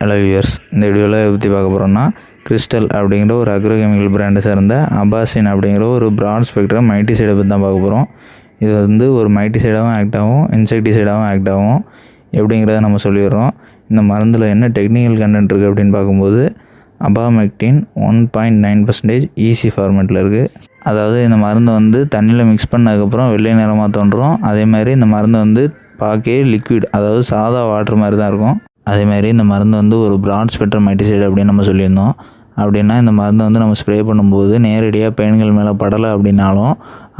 Hello viewers இந்த வீடியோவில் பற்றி பார்க்க போகிறோம்னா கிறிஸ்டல் அப்படிங்கிற ஒரு அக்ரோகெமிக்கல் பிராண்டை சேர்ந்த அபாசின் அப்படிங்கிற ஒரு ப்ராட் ஸ்பெக்ட்ரம் மைட்டிசைடை பற்றி தான் பார்க்க போகிறோம் இது வந்து ஒரு மைட்டிசைடாகவும் ஆக்ட் ஆகும் இன்செக்டிசைடாகவும் ஆக்ட் ஆகும் எப்படிங்கிறத நம்ம சொல்லிடுறோம். இந்த மருந்தில் என்ன டெக்னிக்கல் கண்டென்ட் இருக்குது அப்படின்னு பார்க்கும்போது abamectin one point nine percentage EC ஃபார்மேட்டில் இருக்குது அதாவது இந்த மருந்தை வந்து தண்ணியில் மிக்ஸ் பண்ணதுக்கப்புறம் வெள்ளை நிறமாக தோன்றும். அதே மாதிரி இந்த மருந்து வந்து பார்க்கவே லிக்விட் அதாவது சாதா வாட்டர் மாதிரி தான் இருக்கும். அதே மாதிரி இந்த மருந்து வந்து ஒரு ப்ராட் ஸ்பெக்ட்ரம் மைட்டிசைடு அப்படின்னு நம்ம சொல்லியிருந்தோம். அப்படின்னா இந்த மருந்தை வந்து நம்ம ஸ்ப்ரே பண்ணும்போது நேரடியாக பேன்கள் மேலே படலை அப்படின்னாலும்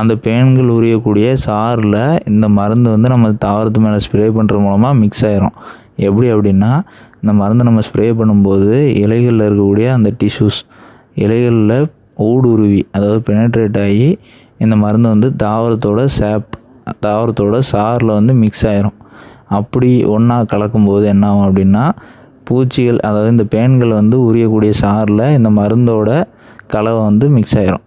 அந்த பேன்கள் உரியக்கூடிய சாரில் இந்த மருந்து வந்து நம்ம தாவரத்து மேலே ஸ்ப்ரே பண்ணுறது மூலமாக மிக்ஸ் ஆயிரும். எப்படி அப்படின்னா இந்த மருந்து நம்ம ஸ்ப்ரே பண்ணும்போது இலைகளில் இருக்கக்கூடிய அந்த டிஷ்யூஸ் இலைகளில் ஊடுருவி அதாவது பெனட்ரேட் ஆகி இந்த மருந்து வந்து தாவரத்தோட சேப் தாவரத்தோட சாரில் வந்து மிக்ஸ் ஆயிரும். அப்படி ஒன்றா கலக்கும்போது என்ன ஆகும் அப்படின்னா பூச்சிகள் அதாவது இந்த பேன்கள் வந்து உரியக்கூடிய சாறில் இந்த மருந்தோட கலவை வந்து மிக்ஸ் ஆயிரும்.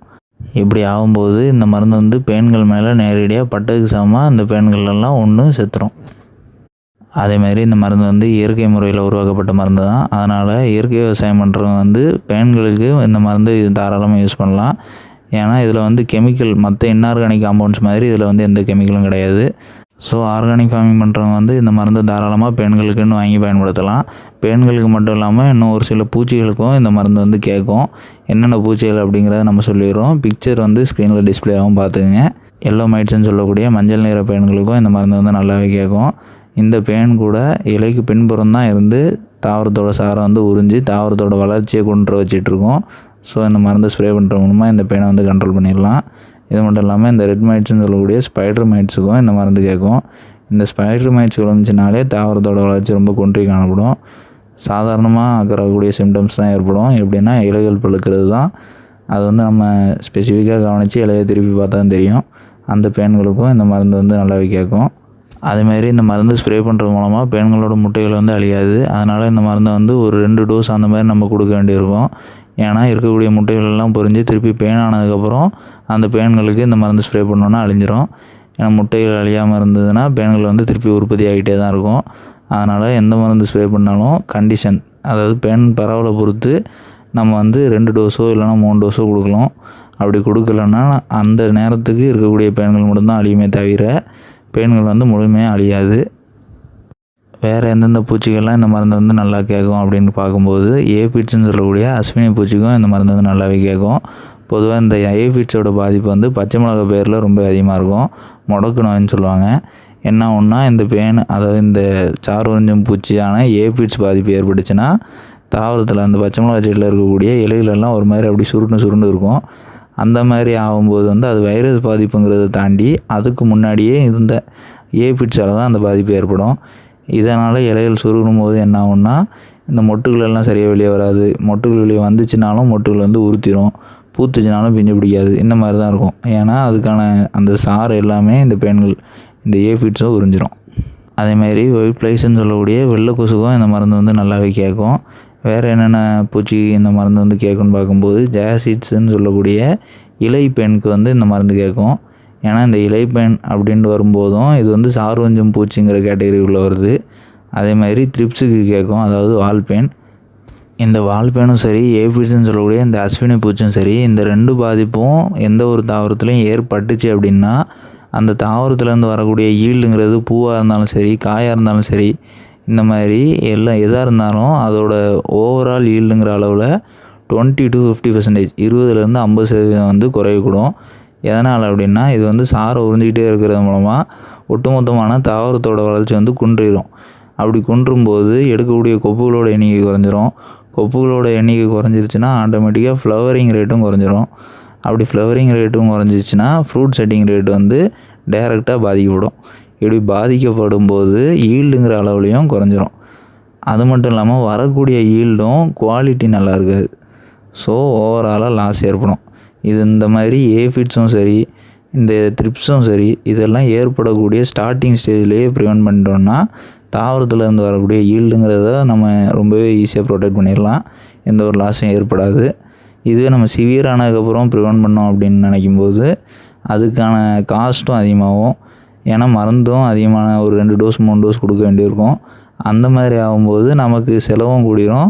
இப்படி ஆகும்போது இந்த மருந்து வந்து பேன்கள் மேலே நேரடியாக பட்டதுக்கு சமமாக அந்த பேன்கள் ஒன்று செத்துரும். அதேமாதிரி இந்த மருந்து வந்து இயற்கை முறையில் உருவாக்கப்பட்ட மருந்து தான். அதனால் இயற்கை விவசாயம் பண்ணுறவங்க வந்து பேன்களுக்கு இந்த மருந்து தாராளமாக யூஸ் பண்ணலாம். ஏன்னா இதில் வந்து கெமிக்கல் மற்ற இன்னார்கானிக் காம்பவுண்ட்ஸ் மாதிரி இதில் வந்து எந்த கெமிக்கலும் கிடையாது. ஸோ ஆர்கானிக் ஃபார்மிங் பண்ணுறவங்க வந்து இந்த மருந்து தாராளமாக பெண்களுக்குன்னு வாங்கி பயன்படுத்தலாம். பெண்களுக்கு மட்டும் இல்லாமல் இன்னும் ஒரு சில பூச்சிகளுக்கும் இந்த மருந்து வந்து கேட்கும். என்னென்ன பூச்சிகள் அப்படிங்கிறத நம்ம சொல்லிடுறோம். பிக்சர் வந்து ஸ்க்ரீனில் டிஸ்பிளே ஆகும் பார்த்துக்குங்க. எல்லோ மைட்ஸ்ன்னு சொல்லக்கூடிய மஞ்சள் நிற பேன்களுக்கும் இந்த மருந்து வந்து நல்லாவே கேட்கும். இந்த பேன் கூட இலைக்கு பின்புறம் தான் இருந்து தாவரத்தோட சாரை வந்து உறிஞ்சி தாவரத்தோட வளர்ச்சியை கொண்டு வச்சிட்ருக்கோம் ஸோ இந்த மருந்தை ஸ்ப்ரே பண்ணுற மூலமாக இந்த பேனை வந்து கண்ட்ரோல் பண்ணிடலாம். இது மட்டும் இல்லாமல் இந்த ரெட் மைட்ஸ்னு சொல்லக்கூடிய ஸ்பைடர் மைட்ஸுக்கும் இந்த மருந்து கேட்கும். இந்த ஸ்பைடர் மைட்ஸ் விழுந்துச்சுனாலே தாவரத்தோட வளர்ச்சி ரொம்ப குன்றி காணப்படும். சாதாரணமாக ஆக்கக்கூடிய சிம்டம்ஸ் தான் ஏற்படும். எப்படின்னா இலைகள் பழுக்கிறது தான் அது வந்து நம்ம ஸ்பெசிஃபிக்காக கவனித்து இலையை திருப்பி பார்த்தா தான் தெரியும். அந்த பேன்களுக்கும் இந்த மருந்து வந்து நல்லாவே கேட்கும். அதேமாதிரி இந்த மருந்து ஸ்ப்ரே பண்ணுறது மூலமாக பெண்களோட முட்டைகள் வந்து அழியாது. அதனால் இந்த மருந்தை வந்து ஒரு ரெண்டு டோஸ் அந்த மாதிரி நம்ம கொடுக்க வேண்டியிருக்கும். ஏன்னா இருக்கக்கூடிய முட்டைகளெல்லாம் பொறிஞ்சு பொரிஞ்சு திருப்பி பேன் ஆனதுக்கப்புறம் அந்த பேன்களுக்கு இந்த மருந்து ஸ்ப்ரே பண்ணோன்னா அழிஞ்சிரும். ஏன்னா முட்டைகள் அழியாமல் இருந்ததுன்னா பேன்கள் வந்து திருப்பி உற்பத்தி ஆகிட்டே தான் இருக்கும். அதனால் எந்த மருந்து ஸ்ப்ரே பண்ணாலும் கண்டிஷன் அதாவது பேன் பரவலை பொறுத்து நம்ம வந்து ரெண்டு டோஸோ இல்லைனா மூணு டோஸோ கொடுக்கலாம். அப்படி கொடுக்கலன்னா அந்த நேரத்துக்கு இருக்கக்கூடிய பேன்கள் மட்டும்தான் அழியுமே தவிர பேன்கள் வந்து முழுமையாக அழியாது. வேறு எந்தெந்த பூச்சிகள்லாம் இந்த மருந்து வந்து நல்லா கேட்கும் அப்படின்னு பார்க்கும்போது ஏபிட்ஸ்ன்னு சொல்லக்கூடிய அஸ்வினி பூச்சிக்கும் இந்த மருந்து வந்து நல்லாவே கேட்கும். பொதுவாக இந்த ஏபிட்ஸோட பாதிப்பு வந்து பச்சை மிளகா பேரில் ரொம்ப அதிகமாக இருக்கும். முடக்கு நோயின்னு சொல்லுவாங்க. என்ன ஒன்றா இந்த பேன் அதாவது இந்த சாறு உறிஞ்சும் பூச்சியான ஏபிட்ஸ் பாதிப்பு ஏற்பட்டுச்சுன்னா தாவரத்தில் அந்த பச்சை மிளகா செடியில் இருக்கக்கூடிய இலைகளெல்லாம் ஒரு மாதிரி அப்படி சுருண்டு சுருண்டு இருக்கும். அந்த மாதிரி ஆகும்போது வந்து அது வைரஸ் பாதிப்புங்கிறத தாண்டி அதுக்கு முன்னாடியே இருந்த ஏபிட்ஸால் தான் அந்த பாதிப்பு ஏற்படும். இதனால் இலைகள் சுருகும் போது என்ன ஆகும்னா இந்த மொட்டுகள் எல்லாம் சரியாக வெளியே வராது. மொட்டுகள் வெளியே வந்துச்சுனாலும் மொட்டுகள் வந்து உறுத்திரும் பூத்துச்சுனாலும் பிஞ்சு பிடிக்காது. இந்த மாதிரி தான் இருக்கும். ஏன்னா அதுக்கான அந்த சாறு எல்லாமே இந்த பெண்கள் இந்த ஏபிட்ஸும் உறிஞ்சிரும். அதேமாதிரி ஒயிட் ப்ளைஸ்ன்னு சொல்லக்கூடிய வெள்ளை கொசுக்கும் இந்த மருந்து வந்து நல்லாவே கேட்கும். வேறு என்னென்ன பூச்சி இந்த மருந்து வந்து கேட்கும்னு பார்க்கும்போது ஜாசிட்ஸுன்னு சொல்லக்கூடிய இலை பெண்ணுக்கு வந்து இந்த மருந்து கேட்கும். ஏன்னா இந்த இலைப்பயன் அப்படின்ட்டு வரும்போதும் இது வந்து சார்வஞ்சம் பூச்சிங்கிற கேட்டகரிக்குள்ளே வருது. அதே மாதிரி த்ரிப்ஸுக்கு கேட்கும். அதாவது வால்பேன் இந்த வால்பேனும் சரி ஏபிட்ஸ்னு சொல்லக்கூடிய இந்த அஸ்வினி பூச்சும் சரி இந்த ரெண்டு பாதிப்பும் எந்த ஒரு தாவரத்துலையும் ஏற்பட்டுச்சு அப்படின்னா அந்த தாவரத்துலேருந்து வரக்கூடிய ஈல்டுங்கிறது பூவாக இருந்தாலும் சரி காயாக இருந்தாலும் சரி இந்த மாதிரி எல்லாம் எதாக இருந்தாலும் அதோட ஓவரால் ஈல்டுங்கிற அளவில் டுவெண்ட்டி டு ஃபிஃப்டி பர்சன்டேஜ் இருபதுலேருந்து ஐம்பது சதவீதம் வந்து குறையக்கூடும். எதனால் அப்படின்னா இது வந்து சாரை உறிஞ்சிக்கிட்டே இருக்கிறது மூலமாக ஒட்டுமொத்தமான தாவரத்தோட வளர்ச்சி வந்து குன்றிடும் அப்படி குன்றும்போது எடுக்கக்கூடிய கொப்புகளோட எண்ணிக்கை குறைஞ்சிரும். கொப்புகளோட எண்ணிக்கை குறைஞ்சிருச்சுன்னா ஆட்டோமேட்டிக்காக ஃப்ளவரிங் ரேட்டும் குறைஞ்சிரும். அப்படி ஃப்ளவரிங் ரேட்டும் குறைஞ்சிச்சுன்னா ஃப்ரூட் செட்டிங் ரேட் வந்து டைரெக்டாக பாதிக்கப்படும். இப்படி பாதிக்கப்படும் போது ஈல்டுங்கிற அளவுலையும் குறைஞ்சிரும். அது மட்டும் இல்லாமல் வரக்கூடிய ஈல்டும் குவாலிட்டி நல்லா இருக்காது. ஸோ ஓவராலாக லாஸ் ஏற்படும். இது இந்த மாதிரி ஏஃபிட்ஸும் சரி இந்த த்ரிப்ஸும் சரி இதெல்லாம் ஏற்படக்கூடிய ஸ்டார்டிங் ஸ்டேஜ்லேயே ப்ரிவெண்ட் பண்ணிட்டோம்னா தாவரத்துலேருந்து வரக்கூடிய ஈல்டுங்கிறத நம்ம ரொம்பவே ஈஸியாக ப்ரொடெக்ட் பண்ணிடலாம். எந்த ஒரு லாஸும் ஏற்படாது. இதுவே நம்ம சிவியர் ஆனதுக்கப்புறம் ப்ரிவெண்ட் பண்ணோம் அப்படின்னு நினைக்கும்போது அதுக்கான காஸ்ட்டும் அதிகமாகும். ஏன்னா மருந்தும் அதிகமான ஒரு ரெண்டு டோஸ் மூணு டோஸ் கொடுக்க வேண்டியிருக்கும். அந்த மாதிரி ஆகும்போது நமக்கு செலவும் கூடிரும்.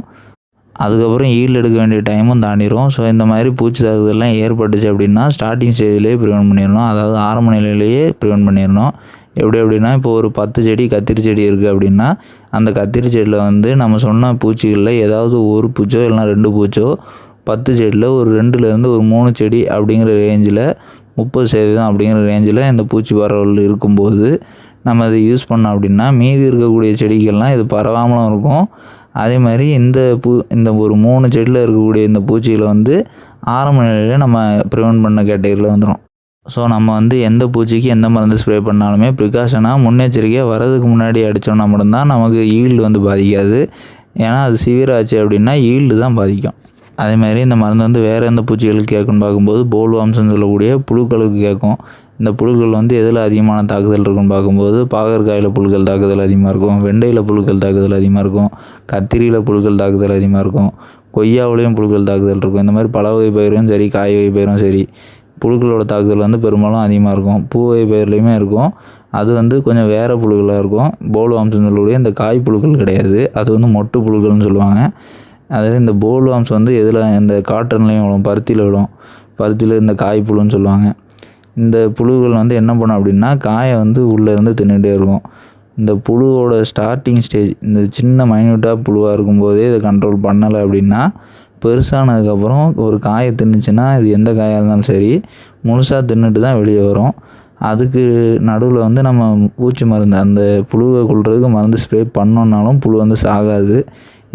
அதுக்கப்புறம் ஈல்டு எடுக்க வேண்டிய டைமும் தாண்டிடும் ஸோ இந்த மாதிரி பூச்சி தாக்குதல்லாம் ஏற்பட்டுச்சு அப்படின்னா ஸ்டார்டிங் ஸ்டேஜ்லேயே ப்ரிவெண்ட் பண்ணிடணும். அதாவது ஆரம்ப நிலையிலேயே ப்ரிவெண்ட் பண்ணிடணும். எப்படி அப்படின்னா இப்போ ஒரு பத்து செடி கத்திரி செடி இருக்குது அப்படின்னா அந்த கத்திரி செடியில் வந்து நம்ம சொன்ன பூச்சிகளில் ஏதாவது ஒரு பூச்சோ இல்லைனா ரெண்டு பூச்சோ பத்து செடியில் ஒரு ரெண்டுலேருந்து ஒரு மூணு செடி அப்படிங்கிற ரேஞ்சில் முப்பது சதவீதம் அப்படிங்கிற ரேஞ்சில் இந்த பூச்சி பரவல் இருக்கும்போது நம்ம அதை யூஸ் பண்ணோம் அப்படின்னா மீதி இருக்கக்கூடிய செடிகள்லாம் இது பரவாமலும் இருக்கும். அதே மாதிரி இந்த பூ இந்த ஒரு மூணு செடியில் இருக்கக்கூடிய இந்த பூச்சிகளை வந்து ஆரம்ப நிலையில் நம்ம ப்ரிவெண்ட் பண்ண கேட்டகரியில் வந்துடும் ஸோ நம்ம வந்து எந்த பூச்சிக்கு எந்த மருந்து ஸ்ப்ரே பண்ணாலுமே ப்ரிகாஷனாக முன்னெச்சரிக்கையாக வரதுக்கு முன்னாடி அடித்தோம்னா மட்டும்தான் நமக்கு ஈல்டு வந்து பாதிக்காது. ஏன்னா அது சிவியர் ஆச்சு அப்படின்னா ஈல்டு தான் பாதிக்கும். அதே மாதிரி இந்த மருந்து வந்து வேறு எந்த பூச்சிகளுக்கு கேட்குன்னு பார்க்கும்போது போல்வாம்ஸ்னு சொல்லக்கூடிய புழுக்களுக்கு கேட்கும். இந்த புழுக்கள் வந்து எதில் அதிகமான தாக்குதல் இருக்குன்னு பார்க்கும்போது பாகற்காயில் புழுக்கள் தாக்குதல் அதிகமாக இருக்கும் வெண்டையில் புழுக்கள் தாக்குதல் அதிகமாக இருக்கும் கத்திரியில் புழுக்கள் தாக்குதல் அதிகமாக இருக்கும் கொய்யாவிலையும் புழுக்கள் தாக்குதல் இருக்கும். இந்த மாதிரி பல வகை பயிரும் சரி காய் வகை பயிரும் சரி புழுக்களோட தாக்குதல் வந்து பெரும்பாலும் அதிகமாக இருக்கும். பூ வகை பயிர்லேயுமே இருக்கும். அது வந்து கொஞ்சம் வேறு புழுக்களாக இருக்கும். போல்வாம்ஸ்னு சொல்லக்கூடிய இந்த காய் புழுக்கள் கிடையாது. அது வந்து மொட்டு புழுக்கள்னு சொல்லுவாங்க. அதாவது இந்த போல்வாம்ஸ் வந்து எதில் இந்த காட்டன்லேயும் விழும் பருத்தியில் விழும். பருத்தியில் இந்த காய் புழுன்னு சொல்லுவாங்க. இந்த புழுகள் வந்து என்ன பண்ணும் அப்படின்னா காயை வந்து உள்ளேருந்து தின்னுகிட்டே இருக்கும். இந்த புழுவோட ஸ்டார்டிங் ஸ்டேஜ் இந்த சின்ன மைன்யூட்டாக புழுவாக இருக்கும்போதே இதை கண்ட்ரோல் பண்ணலை அப்படின்னா பெருசானதுக்கப்புறம் ஒரு காயை தின்னுச்சுன்னா இது எந்த காயாக இருந்தாலும் சரி முழுசாக தின்னுட்டு தான் வெளியே வரும். அதுக்கு நடுவில் வந்து நம்ம பூச்சி மருந்து அந்த புழுவை கொள்றதுக்கு மருந்து ஸ்ப்ரே பண்ணோன்னாலும் புழு வந்து சாகாது.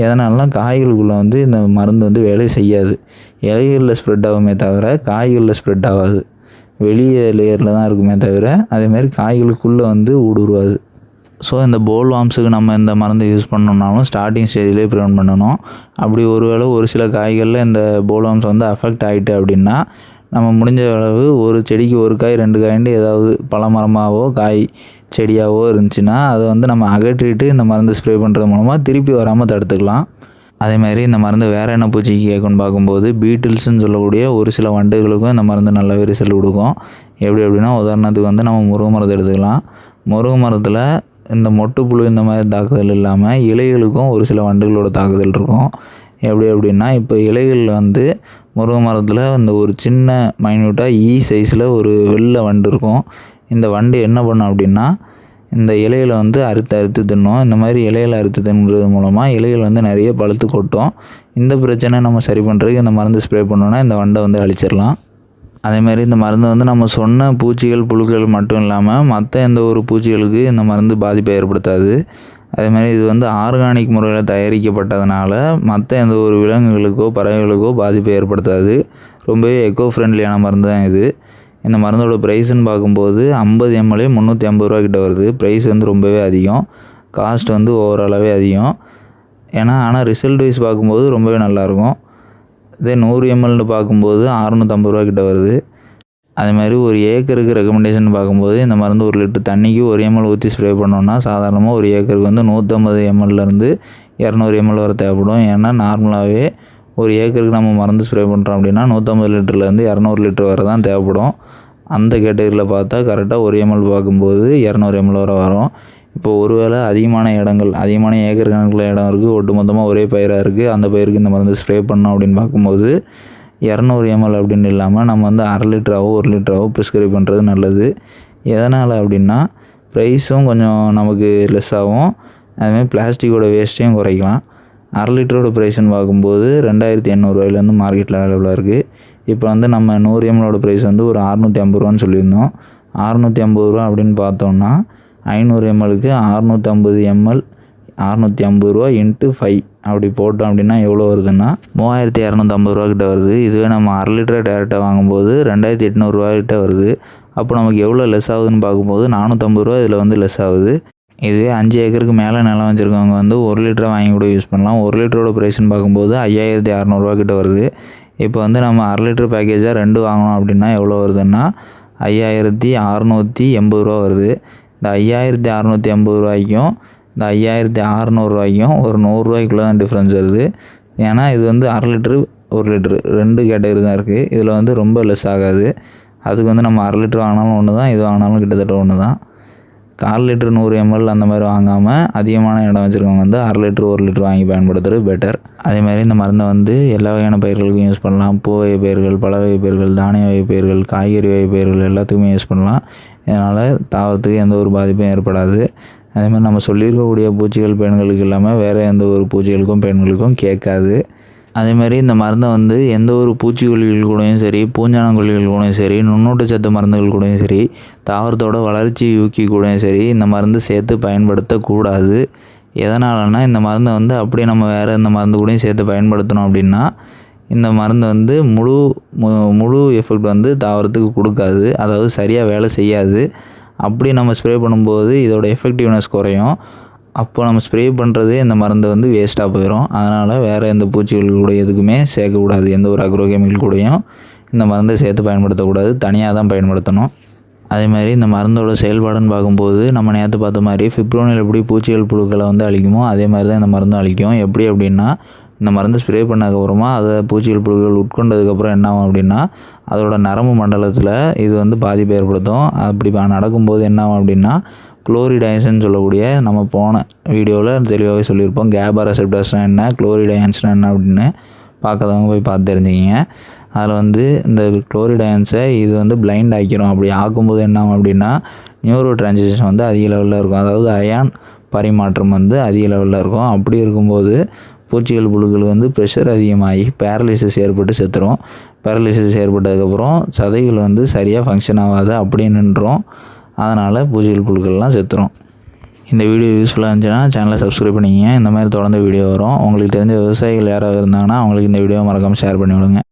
எதனாலலாம் காய்களுக்குள்ளே வந்து இந்த மருந்து வந்து வேலை செய்யாது. இலைகளில் ஸ்ப்ரெட் ஆகுமே தவிர காய்களில் ஸ்ப்ரெட் ஆகாது. வெளியே லேயரில் தான் இருக்குமே தவிர அதேமாதிரி காய்களுக்குள்ளே வந்து ஊடுருவாது ஸோ இந்த போல் வாம்ஸுக்கு நம்ம இந்த மருந்து யூஸ் பண்ணோம்னாலும் ஸ்டார்டிங் ஸ்டேஜ்லேயே ப்ரிவெண்ட் பண்ணணும். அப்படி ஒருவேளை ஒரு சில காய்களில் இந்த போல் வாம்ஸ் வந்து அஃபெக்ட் ஆகிட்டு அப்படின்னா நம்ம முடிஞ்ச அளவு ஒரு செடிக்கு ஒரு காய் ரெண்டு காயின்னு ஏதாவது பழமரமாகவோ காய் செடியாகவோ இருந்துச்சுன்னா அதை வந்து நம்ம அகற்றிட்டு இந்த மருந்து ஸ்ப்ரே பண்ணுறது மூலமாக திருப்பி வராமல் தடுத்துக்கலாம். அதேமாதிரி இந்த மருந்து வேறு என்ன பூச்சிக்கு கேட்குன்னு பார்க்கும்போது பீட்டில்ஸ்னு சொல்லக்கூடிய ஒரு சில வண்டுகளுக்கும் இந்த மருந்து நல்லாவே ரிசல்ட் கொடுக்கும். எப்படி அப்படின்னா உதாரணத்துக்கு வந்து நம்ம முருக மரத்தை எடுத்துக்கலாம். முருங்கை மரத்தில் இந்த மொட்டுப்புழு இந்த மாதிரி தாக்குதல் இல்லாமல் இலைகளுக்கும் ஒரு சில வண்டுகளோட தாக்குதல் இருக்கும். எப்படி அப்படின்னா இப்போ இலைகள் வந்து முருங்கை மரத்தில் இந்த ஒரு சின்ன மைன்யூட்டாக ஈ சைஸில் ஒரு வெள்ளை வண்டு இருக்கும். இந்த வண்டு என்ன பண்ணும் அப்படின்னா இந்த இலையில் வந்து அறுத்து அறுத்து தின்னும். இந்த மாதிரி இலையில் அறுத்து தின்னுறது மூலமாக இலைகள் வந்து நிறைய பழுத்து கொட்டும். இந்த பிரச்சனை நம்ம சரி பண்ணுறதுக்கு இந்த மருந்து ஸ்ப்ரே பண்ணோன்னா இந்த வண்டை வந்து அழிச்சிடலாம். அதேமாதிரி இந்த மருந்து வந்து நம்ம சொன்ன பூச்சிகள் புழுக்கள் மட்டும் இல்லாமல் மற்ற எந்த ஒரு பூச்சிகளுக்கு இந்த மருந்து பாதிப்பை ஏற்படுத்தாது. அதேமாதிரி இது வந்து ஆர்கானிக் முறையில் தயாரிக்கப்பட்டதுனால மற்ற எந்த ஒரு விலங்குகளுக்கோ பறவைகளுக்கோ பாதிப்பை ஏற்படுத்தாது. ரொம்பவே எக்கோ ஃப்ரெண்ட்லியான மருந்து தான் இது. இந்த மருந்தோட ப்ரைஸ்ன்னு பார்க்கும்போது ஐம்பது எம்எல்ஏ முந்நூற்றி ஐம்பது ரூபா கிட்ட வருது. ப்ரைஸ் வந்து ரொம்பவே அதிகம். காஸ்ட் வந்து ஓவராலாகவே அதிகம். ஏன்னா ஆனால் ரிசல்ட் வைஸ் பார்க்கும்போது ரொம்பவே நல்லாயிருக்கும். இதே நூறு எம்எல்னு பார்க்கும்போது அறநூற்றம்பது ரூபா கிட்ட வருது. அதே மாதிரி ஒரு ஏக்கருக்கு ரெக்கமெண்டேஷன் பார்க்கும்போது இந்த மருந்து ஒரு லிட்டர் தண்ணிக்கு ஒரு எம்எல் ஊற்றி ஸ்ப்ரே பண்ணோன்னா சாதாரணமாக ஒரு ஏக்கருக்கு வந்து நூற்றம்பது எம்எல்லேருந்து இரநூறு எம்எல் வரை தேவைப்படும். ஏன்னா நார்மலாகவே ஒரு ஏக்கருக்கு நம்ம மருந்து ஸ்ப்ரே பண்ணுறோம் அப்படின்னா நூற்றம்பது லிட்டர்லேருந்து இரநூறு லிட்டர் வரை தான் தேவைப்படும். அந்த கேட்டகரியில் பார்த்தா கரெக்டாக ஒரு எம்எல் பார்க்கும்போது இரநூறு எம்எல் வரை வரும். இப்போ ஒருவேளை அதிகமான இடங்கள் அதிகமான ஏக்கர் கணக்கில் இடம் இருக்குது ஒட்டு மொத்தமாக ஒரே பயிராக இருக்குது அந்த பயிருக்கு இந்த மருந்து ஸ்ப்ரே பண்ணோம் அப்படின்னு பார்க்கும்போது இரநூறு எம்எல் அப்படின்னு இல்லாமல் நம்ம வந்து அரை லிட்டராவோ ஒரு லிட்டராவோ ப்ரிஸ்கிரைப் பண்ணுறது நல்லது. எதனால் அப்படின்னா ப்ரைஸும் கொஞ்சம் நமக்கு லெஸ் ஆகும். அதுமாதிரி பிளாஸ்டிக்கோட வேஸ்ட்டையும் குறைக்கலாம். அரை லிட்டரோட ப்ரைஸ்ன்னு பார்க்கும்போது ரெண்டாயிரத்தி எண்ணூறுவாயிலேருந்து மார்க்கெட்டில் அவைலபிளாக இருக்குது இப்போ வந்து நம்ம நூறு எம்எலோட ப்ரைஸ் வந்து ஒரு அறநூற்றி ஐம்பது ரூபான்னு சொல்லியிருந்தோம். அறநூற்றி ஐம்பது ரூபா அப்படின்னு பார்த்தோம்னா ஐநூறு எம்எலுக்கு அறநூற்றி ஐம்பது எம்எல் அறநூற்றி ஐம்பது ரூபா இன்ட்டு ஃபைவ் அப்படி போட்டோம் அப்படின்னா எவ்வளோ வருதுன்னா மூவாயிரத்தி இரநூத்தம்பது ரூபா கிட்ட வருது. இதுவே நம்ம அரை லிட்டர் டேரெக்டாக வாங்கும்போது ரெண்டாயிரத்தி எட்நூறுரூவா கிட்ட வருது. அப்போ நமக்கு எவ்வளோ லெஸ் ஆகுதுன்னு பார்க்கும்போது நானூற்றம்பது ரூபா இதில் வந்து லெஸ் ஆகுது. இதுவே அஞ்சு ஏக்கருக்கு மேலே நிலம் வச்சுருக்கவங்க வந்து ஒரு லிட்டரை வாங்கி கூட யூஸ் பண்ணலாம். ஒரு லிட்டரோட ப்ரைஸ்னு பார்க்கும்போது ஐயாயிரத்தி அறநூறுவா கிட்ட வருது. இப்போ வந்து நம்ம அரை லிட்டர் பேக்கேஜாக ரெண்டு வாங்கினோம் அப்படின்னா எவ்வளோ வருதுன்னா ஐயாயிரத்தி அறநூற்றி எண்பது ரூபா வருது. இந்த ஐயாயிரத்தி அறநூற்றி எண்பது ரூபாய்க்கும் இந்த ஐயாயிரத்தி அறநூறுவாய்க்கும் ஒரு நூறுரூவாய்க்குள்ளே தான் டிஃப்ரென்ஸ் வருது. ஏன்னா இது வந்து அரை லிட்ரு ஒரு லிட்ரு ரெண்டு கேட்டகரி தான் இருக்குது இதில் வந்து ரொம்ப லெஸ் ஆகாது. அதுக்கு வந்து நம்ம அரை லிட்ரு வாங்கினாலும் ஒன்று தான் இது வாங்கினாலும் கிட்டத்தட்ட ஒன்று தான் கால் லிட்டர் நூறு எம்எல் அந்த மாதிரி வாங்காமல் அதிகமான இடம் வச்சுருக்கவங்க வந்து அரை லிட்டர் ஒரு லிட்டர் வாங்கி பயன்படுத்துறது பெட்டர் அதே மாதிரி இந்த மருந்தை வந்து எல்லா வகையான பயிர்களுக்கும் யூஸ் பண்ணலாம். பூ வகை பயிர்கள் பழ வகை பயிர்கள் தானிய வகை பயிர்கள் காய்கறி வகை பயிர்கள் எல்லாத்துக்குமே யூஸ் பண்ணலாம். இதனால் தாவரத்துக்கு எந்த ஒரு பாதிப்பும் ஏற்படாது. அதே மாதிரி நம்ம சொல்லியிருக்கக்கூடிய பூச்சிகள் பெண்களுக்கு இல்லாமல் வேறு எந்த ஒரு பூச்சிகளுக்கும் பெண்களுக்கும் கேட்காது. அதே மாதிரி இந்த மருந்தை வந்து எந்த ஒரு பூச்சிக்கொல்லிகள் கூடயும் சரி பூஞ்சானங்கொல்லிகள் கூடயும் சரி நுண்ணூட்ட சத்து மருந்துகள் கூடயும் சரி தாவரத்தோட வளர்ச்சி ஊக்கி கூடயும் சரி இந்த மருந்து சேர்த்து பயன்படுத்தக்கூடாது. எதனாலனா இந்த மருந்தை வந்து அப்படியே நம்ம வேறு இந்த மருந்து கூடயும் சேர்த்து பயன்படுத்தினோம் அப்படின்னா இந்த மருந்து வந்து முழு மு- முழு எஃபெக்ட் வந்து தாவரத்துக்கு கொடுக்காது. அதாவது சரியாக வேலை செய்யாது. அப்படி நம்ம ஸ்ப்ரே பண்ணும்போது இதோட எஃபெக்டிவ்னஸ் குறையும். அப்போ நம்ம ஸ்ப்ரே பண்ணுறது இந்த மருந்தை வந்து வேஸ்ட்டாக போயிடும் அதனால் வேறு எந்த பூச்சிகள் கூட எதுக்குமே சேர்க்கக்கூடாது. எந்த ஒரு அக்ரோ கெமிக்கல் கூடயும் இந்த மருந்தை சேர்த்து பயன்படுத்தக்கூடாது. தனியாக தான் பயன்படுத்தணும். அதே மாதிரி இந்த மருந்தோட செயல்பாடுன்னு பார்க்கும்போது நம்ம நேற்று பார்த்த மாதிரி ஃபிப்ரோனில் எப்படி பூச்சிகள் புழுக்களை வந்து அழிக்குமோ அதே மாதிரி தான் இந்த மருந்தும் அழிக்கும். எப்படி அப்படின்னா இந்த மருந்து ஸ்ப்ரே பண்ணதுக்கப்புறமா அதை பூச்சிகள் புழுக்கள் உட்கொண்டதுக்கப்புறம் என்ன ஆகும் அப்படின்னா அதோட நரம்பு மண்டலத்தில் இது வந்து பாதிப்பை ஏற்படுத்தும். அப்படி நடக்கும்போது என்ன ஆகும் அப்படின்னா குளோரிடைன்ஸ்னு சொல்லக்கூடிய நம்ம போன வீடியோவில் தெளிவாகவே சொல்லியிருப்போம். கேபா ரெசெப்டர்ஸ்னால் என்ன குளோரிடைன்ஸ்னால் என்ன அப்படின்னு பார்க்காதவங்க போய் பார்த்து தெரிஞ்சுக்கிங்க. அதில் வந்து இந்த குளோரிடைன்ஸை இது வந்து பிளைண்ட் ஆக்கிரும். அப்படி ஆக்கும்போது என்ன ஆகும் அப்படின்னா நியூரோ டிரான்சிஷன் வந்து அதிக லெவலில் இருக்கும். அதாவது அயான் பரிமாற்றம் வந்து அதிக லெவலில் இருக்கும். அப்படி இருக்கும்போது பூச்சிகள் புழுக்கள் வந்து ப்ரெஷர் அதிகமாகி பேரலிசிஸ் ஏற்பட்டு செத்துரும். பேரலிசிஸ் ஏற்பட்டதுக்கப்புறம் சதைகள் வந்து சரியாக ஃபங்க்ஷன் ஆகாது. அப்படியே நின்றோம் அதனால் பூச்சிகள் புழுக்கள்லாம் செத்துரும். இந்த வீடியோ யூஸ்ஃபுல்லாக இருந்துச்சுன்னா சேனலை சப்ஸ்கிரைப் பண்ணிக்கங்க. இந்த மாதிரி தொடர்ந்து வீடியோ வரும். உங்களுக்கு தெரிஞ்ச விவசாயிகள் யாராவது இருந்தாங்கன்னா அவங்களுக்கு இந்த வீடியோ மறக்காமல் ஷேர் பண்ணி விடுங்க